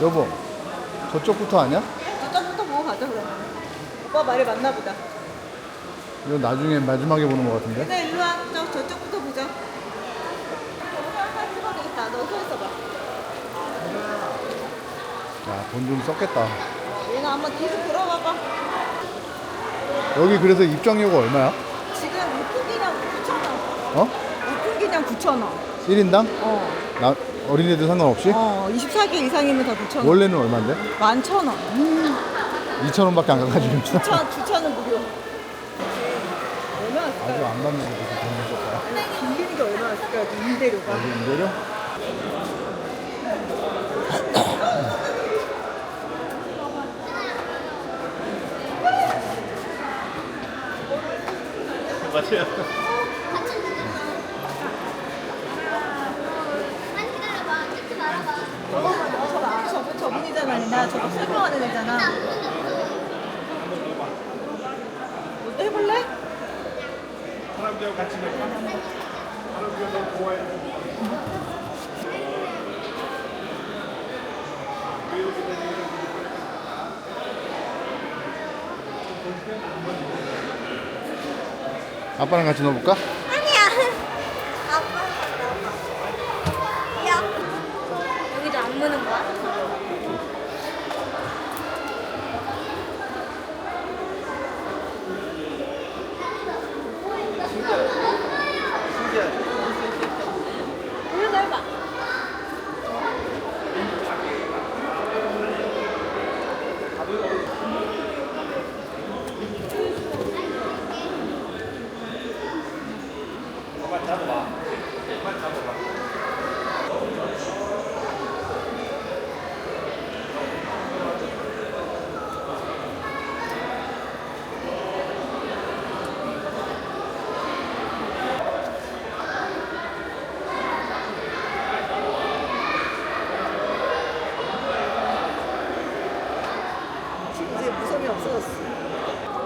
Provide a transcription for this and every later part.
여보, 저쪽부터 아니야? 저쪽부터 보고 가자 그러면. 오빠 말이 맞나 보다. 이거 나중에 마지막에 보는 것 같은데? 얘네 일로 와. 저, 저쪽부터 보자. 영상 찍어야 되겠다. 너서 있어봐. 야, 돈 좀 썼겠다. 얘는 한번 계속 들어봐봐. 여기 그래서 입장료가 얼마야? 지금 오픈기념 9,000원. 어? 오픈기념 9,000원. 1인당? 어. 나, 어린애들 상관없이? 어, 24개 이상이면 다 9,000원. 원래는 얼마인데? 11,000원. 2,000원밖에 안 가가지고. 주차, 주차는 무료. 얼마였을까? 아주 안 받는 게 그렇게 돈을 썼다. 빌리는 게 얼마였을까? 임대료가. 여기 임대료? 맞아요. 나 저거 설명하는 애잖아. 너 해볼래? 할아버지하고 같이 갈까? 할아버지가 너 좋아해. 아빠랑 같이 넣어볼까? 아니야. 아빠 야. 여기도 안 무는 거야?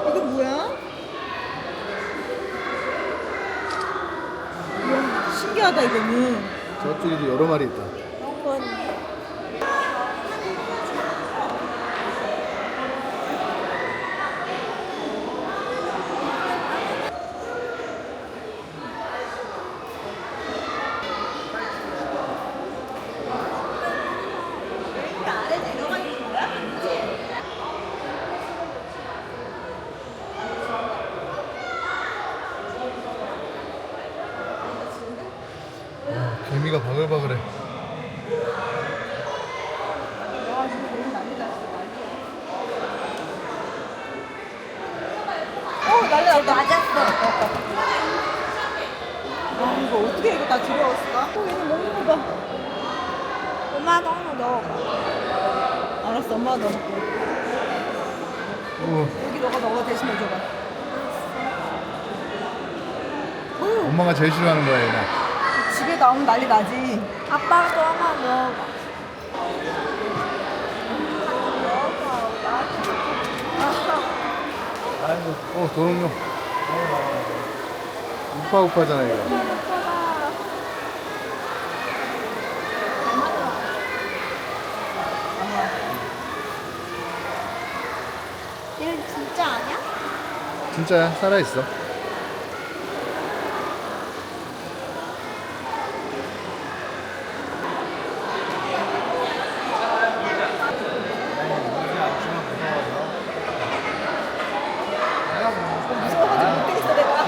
이거 뭐야? 이야, 신기하다 이거는. 저쪽에도 여러 마리 있다. 그러니까 아래 내려가 있는 거야? 개미가 바글바글해. 났다. 맞았어. 아 이거 어떻게 이거 다 들어왔을까? 어 얘는 먹는 거 봐. 엄마도 하나 넣어봐. 알았어 엄마가 넣어볼게. 어, 여기 너가 너가 대신 넣어줘봐. 엄마가 제일 싫어하는 거야, 얘는. 집에 나오면 난리 나지. 아빠도 하나 넣어봐. 아이고, 어, 도롱뇽. 우파우파잖아, 이거. 얘 진짜 아니야? 진짜야, 살아있어. 무서워가지고 못 되겠어 내가.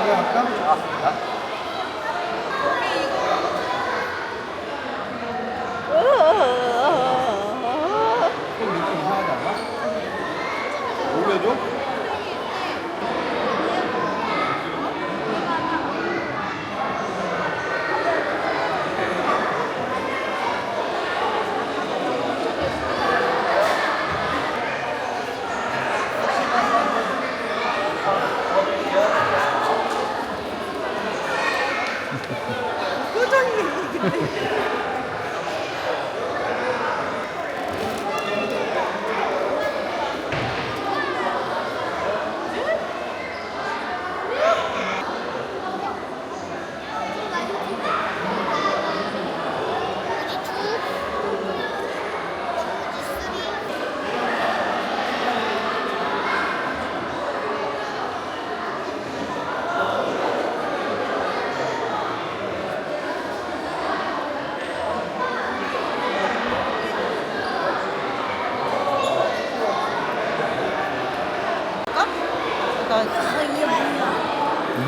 올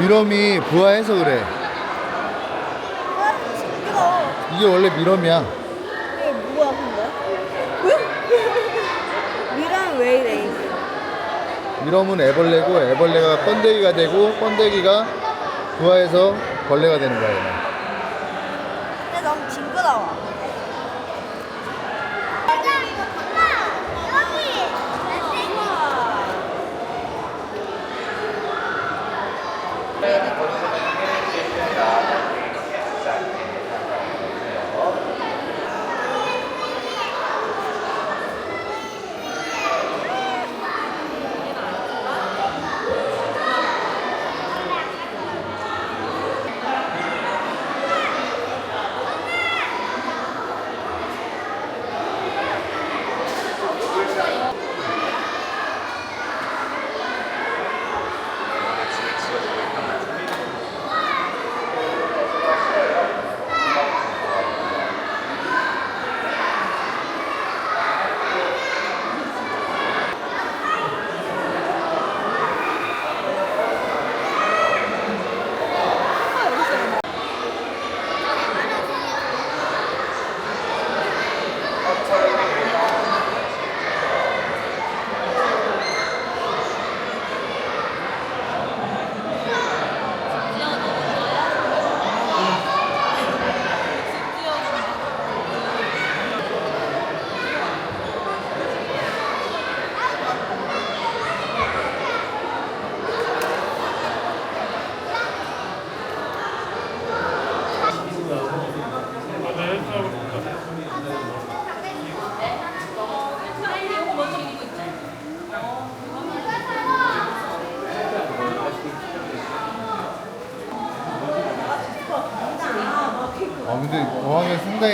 미럼이 부화해서 그래. 이게 원래 미럼이야. 이게 뭐야 근데? 미란 왜 이래? 미럼은 애벌레고 애벌레가 번데기가 되고 번데기가 부화해서 벌레가 되는 거야. 얘는.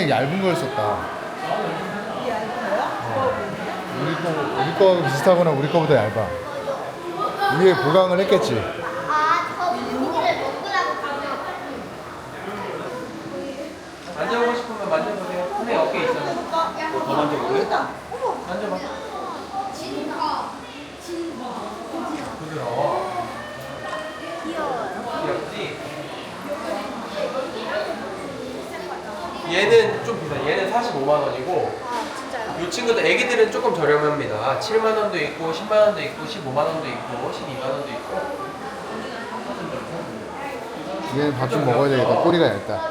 얇은 걸 썼다. 어. 우리 거 우리 거하고 비슷하거나 우리 거보다 얇아. 위에 보강을 했겠지. 만져보고 싶으면 만져보세요. 선생님 어깨 있어요. 더 만져볼래? 만져봐. 부드러워. 귀엽지? 얘는 좀 비싸. 얘는 45만 원이고 아, 진짜요? 이 친구들 애기들은 조금 저렴합니다. 7만 원도 있고 10만 원도 있고 15만 원도 있고 12만 원도 있고 얘는 밥 좀 먹어야 되겠다. 꼬리가 얇다.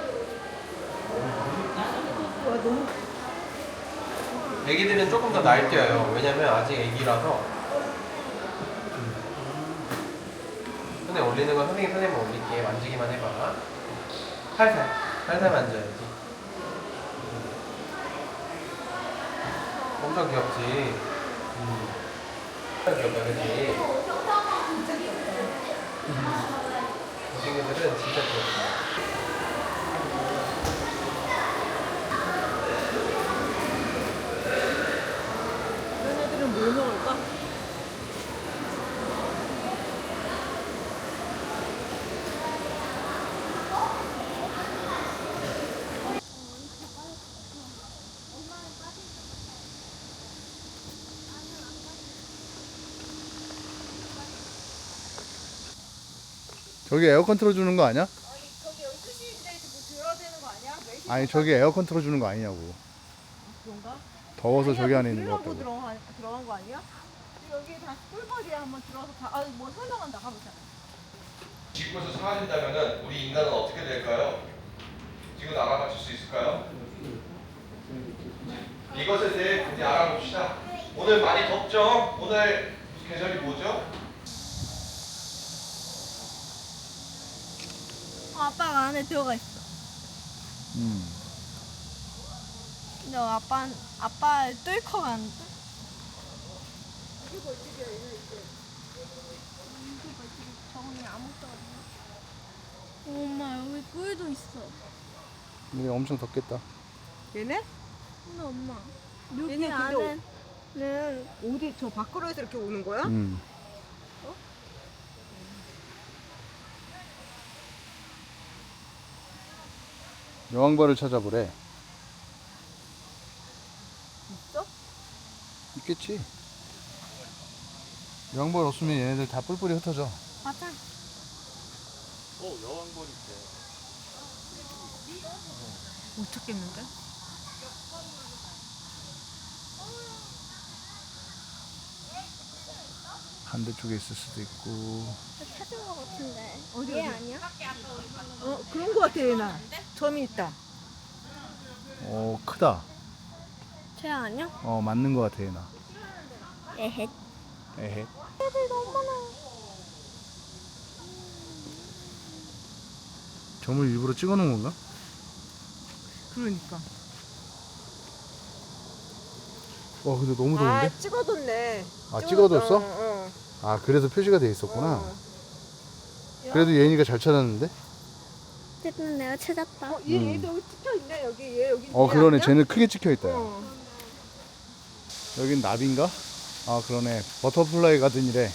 애기들은 조금 더 날뛰어요. 왜냐면 아직 애기라서. 손에 올리는 건 선생님 손에만 올릴게. 만지기만 해봐. 살살. 살살 만져야지. 엄청 귀엽지? 음. 엄청 귀엽다, 그치? 이 친구들은 진짜 귀엽다. 이런 애들은 뭘 먹을까? 저기 에어컨 틀어주는 거 아니야? 저기 12시인데 뭐 들어야 되는 거 아니야? 아니 저기 에어컨 틀어주는 거 아니냐고. 그런가? 더워서 저기 안에 있는 거 들어가고 같다고. 들어간, 들어간 거 아니야? 여기 다 꿀벌이에 한번 들어가서 다, 아, 뭐 설명한다 가보자. 지구에서 사라진다면 우리 인간은 어떻게 될까요? 지금 알아맞힐 수 있을까요? 이것에 대해 이제 알아봅시다. 오늘 많이 덥죠? 오늘 계절이 뭐죠? 어, 아빠가 안에 들어가 있어. 음. 근데 아빠 아빠 뚫고 가는데? 저거는 아무것도 없네. 엄마 여기 꿀도 있어. 근데 엄청 덥겠다. 얘네? 근데 엄마 얘네 여기 근데 안에는 어디 저 밖으로에서 이렇게 오는 거야? 음. 여왕벌을 찾아보래. 있어? 있겠지. 여왕벌 없으면 얘네들 다 뿔뿔이 흩어져. 맞아. 어, 여왕벌 있대. 못 찾겠는데? 반대쪽에 있을 수도 있고. 찾은 거 같은데. 어디, 얘 어디? 아니야? 어 그런 거 같아 얘나. 점이 있다. 어, 크다. 쟤 아니야? 어, 맞는 것 같아, 얘나. 에헷. 에헤. 애들 너무 많아. 점을 일부러 찍어 놓은 건가? 그러니까. 와, 근데 너무 좋은데? 아 찍어뒀네. 아, 찍어뒀어? 응, 응. 아, 그래서 표시가 돼 있었구나. 어. 그래도 예인이가 잘 찾았는데? 어쨌든 내가 찾았다. 어, 얘 음. 얘도 여기 찍혀 있네 여기 얘 여기. 어, 얘 그러네. 아니야? 쟤는 크게 찍혀 있다. 야. 어. 여긴 나비인가? 아, 그러네. 버터플라이 가든이래.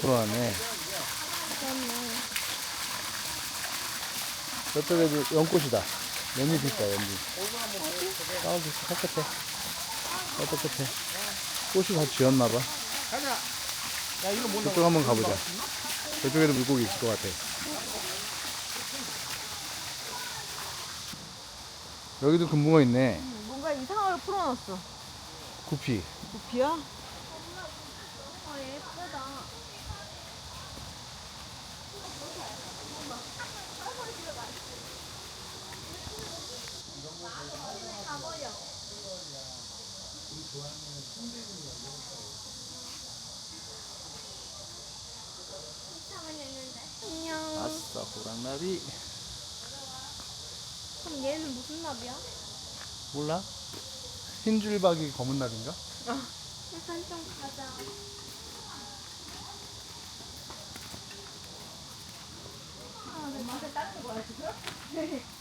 풀어놨네. 그렇네. 저쪽에도 연꽃이다. 연잎 있다, 연잎. 아, 저 끝에. 저쪽 끝에. 꽃이 다 지었나봐. 저쪽 한번 가보자. 저쪽에도 물고기 있을 것 같아. 여기도 금붕어 있네. 뭔가 이상하게 풀어놨어. 구피. 부피야? 어, 예쁘다. 안녕. 아싸, 호랑나비. 그럼 나비야? 몰라? 흰 줄박이 검은 나비인가? 일단 좀 가자. 아, 내 맛에 닦은 거야 지금?